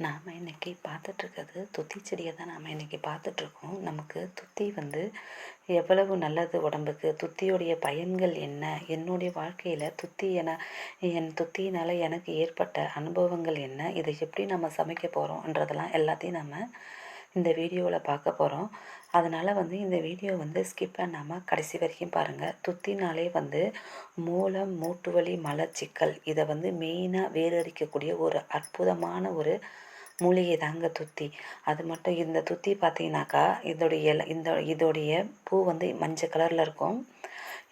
நாம் இன்றைக்கி பார்த்துட்ருக்கிறது துத்தி செடியை தான் நாம் இன்றைக்கி பார்த்துட்ருக்கோம். நமக்கு துத்தி வந்து எவ்வளவு நல்லது உடம்புக்கு? துத்தியுடைய பயன்கள் என்ன? என்னுடைய வாழ்க்கையில் துத்தி என என் துத்தியினால் எனக்கு ஏற்பட்ட அனுபவங்கள் என்ன? இதை எப்படி நம்ம சமைக்க போகிறோன்றதெல்லாம் எல்லாத்தையும் நம்ம இந்த வீடியோவில் பார்க்க போகிறோம் அதனால் வந்து இந்த வீடியோ வந்து ஸ்கிப் பண்ணாமல் கடைசி வரைக்கும் பாருங்கள் துத்தினாலே வந்து மூலம் மூட்டு வலி மலச்சிக்கல் இதை வந்து மெயினாக வேரடிக்கக்கூடிய ஒரு அற்புதமான ஒரு மூலிகை தாங்க துத்தி. அது மட்டும் இந்த துத்தி பார்த்தீங்கன்னாக்கா இதோடைய இந்த இதோடைய பூ வந்து மஞ்சள் கலரில் இருக்கும்.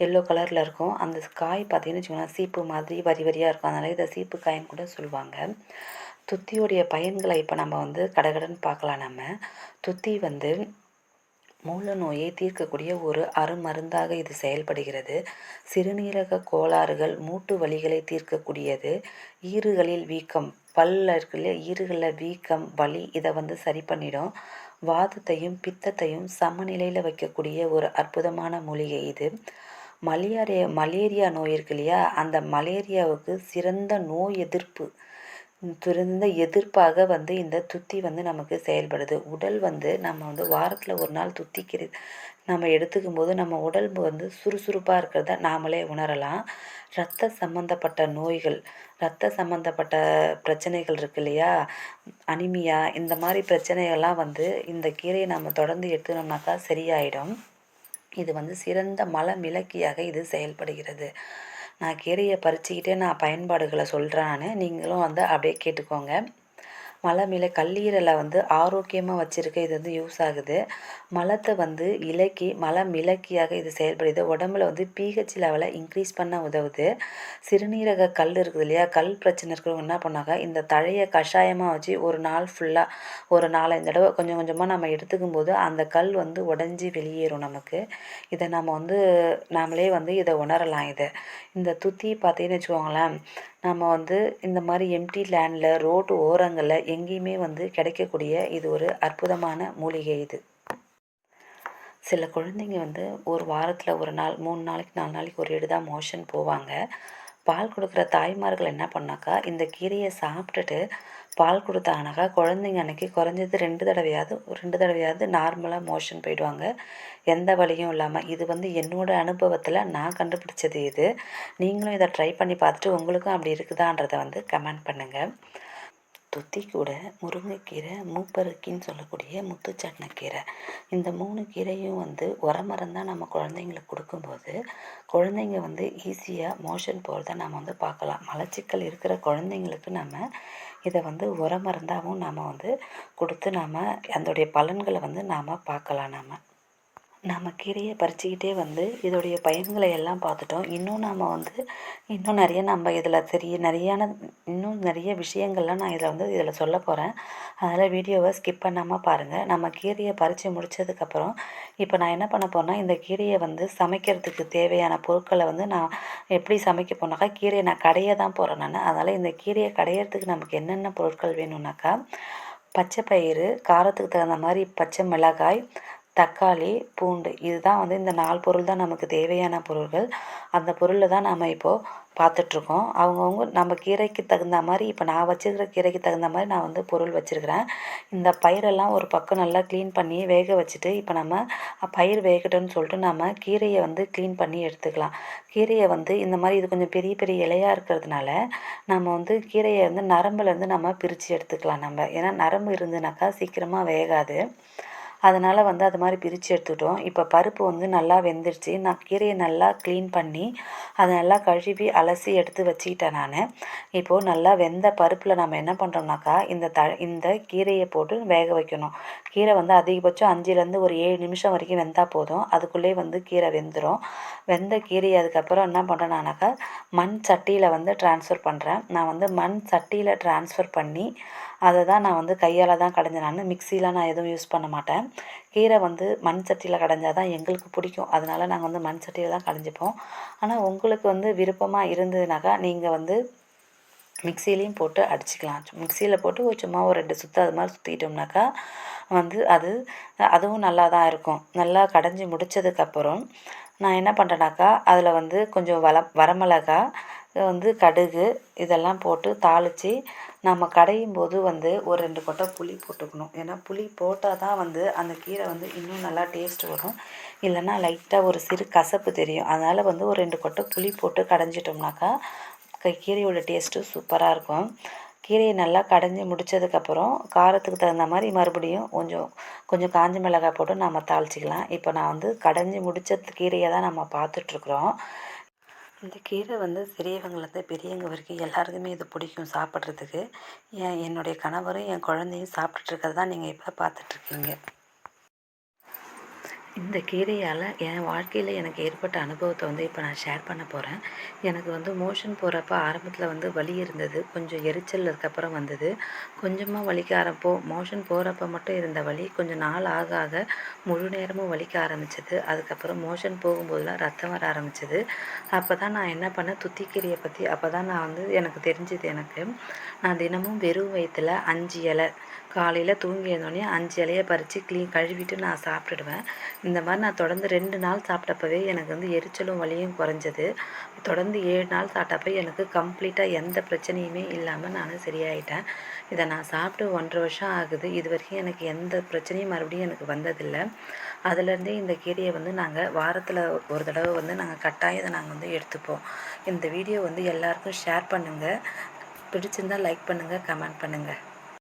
எல்லோ கலரில் இருக்கும். அந்த காய் பார்த்தீங்கன்னு வச்சுக்கோங்களேன் சீப்பு மாதிரி வரி வரியாக இருக்கும். அதனால் இதை சீப்பு காயின்னு கூட சொல்லுவாங்க. துத்தியோடைய பயன்களை இப்போ நம்ம வந்து கடகடன்னு பார்க்கலாம் நம்ம. துத்தி வந்து மூல நோயை தீர்க்கக்கூடிய ஒரு அருமருந்தாக இது செயல்படுகிறது. சிறுநீரக கோளாறுகள் மூட்டு வலிகளை தீர்க்கக்கூடியது. ஈறுகளில் வீக்கம் பல்ல இல்லையா? ஈறுகளில் வீக்கம் வலி இதை வந்து சரி பண்ணிடும். வாதத்தையும் பித்தத்தையும் சமநிலையில் வைக்கக்கூடிய ஒரு அற்புதமான மூலிகை இது. மலேரியா மலேரியா நோய் இருக்கு இல்லையா? அந்த மலேரியாவுக்கு சிறந்த நோய் எதிர்ப்பு சிறந்த எதிர்ப்பாக வந்து இந்த துத்தி வந்து நமக்கு செயல்படுது. உடல் வந்து நம்ம வந்து வாரத்தில் ஒரு நாள் துத்திக்கிறது நம்ம எடுத்துக்கும் போது நம்ம உடம்பு வந்து சுறுசுறுப்பாக இருக்கிறத நாமளே உணரலாம். ரத்த சம்மந்தப்பட்ட நோய்கள் ரத்த சம்மந்தப்பட்ட பிரச்சனைகள் இருக்கு இல்லையா? அனிமியா இந்த மாதிரி பிரச்சனைகள்லாம் வந்து இந்த கீரையை நம்ம தொடர்ந்து எடுத்துனோம்னாக்கா சரியாயிடும். இது வந்து சிறந்த மலம் மிளக்கியாக இது செயல்படுகிறது. நான் கீரையை பறிச்சுக்கிட்டே நான் பயன்பாடுகளை சொல்கிறேன் நான். நீங்களும் வந்து அப்படியே கேட்டுக்கோங்க. மலை மேலே கல்லீரலை வந்து ஆரோக்கியமாக வச்சுருக்க இது வந்து யூஸ் ஆகுது. மலத்தை வந்து இலக்கி மலம் இலக்கியாக இது செயல்படுது. உடம்புல வந்து பிஹெச் லெவலை இன்க்ரீஸ் பண்ண உதவுது. சிறுநீரக கல் இருக்குது இல்லையா? கல் பிரச்சனை இருக்கிறவங்க என்ன பண்ணாங்க இந்த தழையை கஷாயமாக வச்சு ஒரு நாள் ஃபுல்லாக ஒரு நாலஞ்சு தடவை கொஞ்சம் கொஞ்சமாக நம்ம எடுத்துக்கும் போது அந்த கல் வந்து உடஞ்சி வெளியேறும் நமக்கு. இதை நம்ம வந்து நாமளே வந்து இதை உணரலாம் இதை. இந்த துத்தி பார்த்தீங்கன்னு வச்சுக்கோங்களேன். நம்ம வந்து இந்த மாதிரி எம்டி லேண்டில் ரோட்டு ஓரங்களில் எங்கேயுமே வந்து கிடைக்கக்கூடிய இது ஒரு அற்புதமான மூலிகை இது. சில குழந்தைங்க வந்து ஒரு வாரத்தில் ஒரு நாள் மூணு நாளைக்கு நாலு நாளைக்கு ஒரு இடு தான் மோஷன் போவாங்க. பால் கொடுக்குற தாய்மார்கள் என்ன பண்ணாக்கா இந்த கீரையை சாப்பிட்டுட்டு பால் கொடுத்தாங்கனாக்கா குழந்தைங்க அன்றைக்கி குறைஞ்சது ரெண்டு தடவையாவது ரெண்டு தடவையாவது நார்மலாக மோஷன் போயிடுவாங்க. எந்த வழியும் இல்லாமல் இது வந்து என்னோடய அனுபவத்தில் நான் கண்டுபிடிச்சது இது. நீங்களும் இதை ட்ரை பண்ணி பார்த்துட்டு உங்களுக்கும் அப்படி இருக்குதான்றதை வந்து கமெண்ட் பண்ணுங்கள் துத்தி கூட முருங்கைக்கீரை மூப்பருக்கின்னு சொல்லக்கூடிய முத்துச்சட்னக்கீரை. இந்த மூணு கீரையும் வந்து உரமரம் தான் நம்ம குழந்தைங்களுக்கு கொடுக்கும்போது குழந்தைங்க வந்து ஈஸியாக மோஷன் போகிறத நம்ம வந்து பார்க்கலாம். மலச்சிக்கல் இருக்கிற குழந்தைங்களுக்கு நம்ம இதை வந்து உரமருந்தாகவும் நாம் வந்து கொடுத்து நாம் அதோடைய பலன்களை வந்து நாம் பார்க்கலாம் நாம். நாம் கீரையை பறிச்சுக்கிட்டே வந்து இதோடைய பயன்களை எல்லாம் பார்த்துட்டோம். இன்னும் நாம் வந்து இன்னும் நிறைய நம்ம இதில் தெரிய நிறையான இன்னும் நிறைய விஷயங்கள்லாம் நான் இதில் வந்து இதில் சொல்ல போகிறேன் அதனால் வீடியோவை ஸ்கிப் பண்ணாமல் பாருங்கள் நம்ம கீரையை பறித்து முடித்ததுக்கப்புறம் இப்போ நான் என்ன பண்ண போகிறேன்னா இந்த கீரையை வந்து சமைக்கிறதுக்கு தேவையான பொருட்களை வந்து நான் எப்படி சமைக்க போனாக்கா கீரையை நான் கடைய தான் போகிறேன் நான். அதனால் இந்த கீரையை கடையிறதுக்கு நமக்கு என்னென்ன பொருட்கள் வேணும்னாக்கா பச்சை பயிறு காரத்துக்கு தகுந்த மாதிரி பச்சை மிளகாய் தக்காளி பூண்டு இதுதான் வந்து இந்த நாலு பொருள் தான் நமக்கு தேவையான பொருள்கள். அந்த பொருளில் தான் நாம் இப்போது பார்த்துட்ருக்கோம். அவங்கவுங்க நம்ம கீரைக்கு தகுந்த மாதிரி இப்போ நான் வச்சுருக்கிற கீரைக்கு தகுந்த மாதிரி நான் வந்து பொருள் வச்சுருக்கிறேன். இந்த பயிரெல்லாம் ஒரு பக்கம் நல்லா க்ளீன் பண்ணி வேக வச்சுட்டு இப்போ நம்ம பயிர் வேகட்டும்னு சொல்லிட்டு நம்ம கீரையை வந்து க்ளீன் பண்ணி எடுத்துக்கலாம். கீரையை வந்து இந்த மாதிரி இது கொஞ்சம் பெரிய பெரிய இலையாக இருக்கிறதுனால நம்ம வந்து கீரையை வந்து நரம்புலேருந்து நம்ம பிரித்து எடுத்துக்கலாம் நம்ம. ஏன்னா நரம்பு இருந்துனாக்கா சீக்கிரமாக வேகாது. அதனால் வந்து அது மாதிரி பிரித்து எடுத்துக்கிட்டோம் இப்போ பருப்பு வந்து நல்லா வெந்துருச்சு. நான் கீரையை நல்லா க்ளீன் பண்ணி அதை நல்லா கழுவி அலசி எடுத்து வச்சுக்கிட்டேன் நான். இப்போது நல்லா வெந்த பருப்பில் நம்ம என்ன பண்ணுறோம்னாக்கா இந்த த இந்த கீரையை போட்டு வேக வைக்கணும். கீரை வந்து அதிகபட்சம் அஞ்சுலேருந்து ஒரு ஏழு நிமிஷம் வரைக்கும் வெந்தால் போதும். அதுக்குள்ளேயே வந்து கீரை வெந்துடும் வெந்த கீரையை அதுக்கப்புறம் என்ன பண்ணுறேன்னாக்கா மண் சட்டியில் வந்து ட்ரான்ஸ்ஃபர் பண்ணுறேன் நான் வந்து மண் சட்டியில் ட்ரான்ஸ்ஃபர் பண்ணி அதை தான் நான் வந்து கையால் தான் கடைஞ்சேன் நான். மிக்சிலாம் நான் எதுவும் யூஸ் பண்ண மாட்டேன். கீரை வந்து மண் சட்டியில் கடைஞ்சா தான் எங்களுக்கு பிடிக்கும். அதனால நாங்கள் வந்து மண் சட்டியில் தான் கடைஞ்சிப்போம். ஆனால் உங்களுக்கு வந்து விருப்பமாக இருந்ததுனாக்கா நீங்கள் வந்து மிக்சிலையும் போட்டு அடிச்சுக்கலாம். மிக்சியில் போட்டு சும்மா ஒரு ரெண்டு சுற்று அது மாதிரி சுற்றிட்டோம்னாக்கா வந்து அது அதுவும் நல்லா தான் இருக்கும். நல்லா கடைஞ்சி முடித்ததுக்கப்புறம் நான் என்ன பண்ணுறேனாக்கா அதில் வந்து கொஞ்சம் வள வரமிளகா வந்து கடுகு இதெல்லாம் போட்டு தாளித்து நம்ம கடையும் போது வந்து ஒரு ரெண்டு கொட்டை புளி போட்டுக்கணும். ஏன்னா புளி போட்டால் தான் வந்து அந்த கீரை வந்து இன்னும் நல்லா டேஸ்ட் வரும். இல்லைன்னா லைட்டாக ஒரு சிறு கசப்பு தெரியும். அதனால் வந்து ஒரு ரெண்டு கொட்டை புளி போட்டு கடைஞ்சிட்டோம்னாக்கா கீரையோட டேஸ்ட்டு சூப்பராக இருக்கும். கீரையை நல்லா கடைஞ்சி முடித்ததுக்கப்புறம் காரத்துக்கு தகுந்த மாதிரி மறுபடியும் கொஞ்சம் கொஞ்சம் காஞ்ச மிளகாய் போட்டு நம்ம தாளிச்சிக்கலாம். இப்போ நான் வந்து கடைஞ்சி முடித்த கீரையை தான் நம்ம பார்த்துட்ருக்குறோம் இந்த கீரை வந்து சிறியவங்கலேருந்து பெரியவங்க வரைக்கும் எல்லாருக்குமே இது பிடிக்கும் சாப்பிட்றதுக்கு. என் என்னுடைய கணவரும் என் குழந்தையும் சாப்பிட்டுட்டு இருக்கிறது தான் நீங்கள் இப்போ பார்த்துட்ருக்கீங்க இந்த கீரையால் என் வாழ்க்கையில் எனக்கு ஏற்பட்ட அனுபவத்தை வந்து இப்போ நான் ஷேர் பண்ண போகிறேன் எனக்கு வந்து மோஷன் போகிறப்ப ஆரம்பத்தில் வந்து வலி இருந்தது. கொஞ்சம் எரிச்சல் அதுக்கப்புறம் வந்தது. கொஞ்சமாக வலிக்க ஆரம்போ மோஷன் போகிறப்ப மட்டும் இருந்த வலி கொஞ்சம் நாள் ஆக ஆக முழு நேரமும் வலிக்க ஆரம்பிச்சது. அதுக்கப்புறம் மோஷன் போகும்போதெல்லாம் ரத்தம் வர ஆரம்பிச்சது. அப்போ தான் நான் என்ன பண்ணேன்? துத்திக்கீரையை பற்றி அப்போ தான் நான் வந்து எனக்கு தெரிஞ்சது எனக்கு. நான் தினமும் வெறும் வயிற்றில் அஞ்சு இலை காலையில் தூங்கி இருந்தோடனே அஞ்சு இலையை பறித்து க்ளீன் கழுவிட்டு நான் சாப்பிட்டுடுவேன். இந்த மாதிரி நான் தொடர்ந்து ரெண்டு நாள் சாப்பிட்டப்பவே எனக்கு வந்து எரிச்சலும் வலியும் குறைஞ்சது. தொடர்ந்து ஏழு நாள் சாப்பிட்டப்ப எனக்கு கம்ப்ளீட்டாக எந்த பிரச்சனையுமே இல்லாமல் நான் சரியாயிட்டேன். இதை நான் சாப்பிட்டு ஒன்றரை வருஷம் ஆகுது. இது வரைக்கும் எனக்கு எந்த பிரச்சனையும் மறுபடியும் எனக்கு வந்ததில்லை. அதுலேருந்தே இந்த கீரையை வந்து நாங்கள் வாரத்தில் ஒரு தடவை வந்து நாங்கள் கட்டாயம் இதை நாங்கள் வந்து எடுத்துப்போம். இந்த வீடியோ வந்து எல்லாருக்கும் ஷேர் பண்ணுங்கள் பிடிச்சிருந்தால் லைக் பண்ணுங்கள் கமெண்ட் பண்ணுங்கள்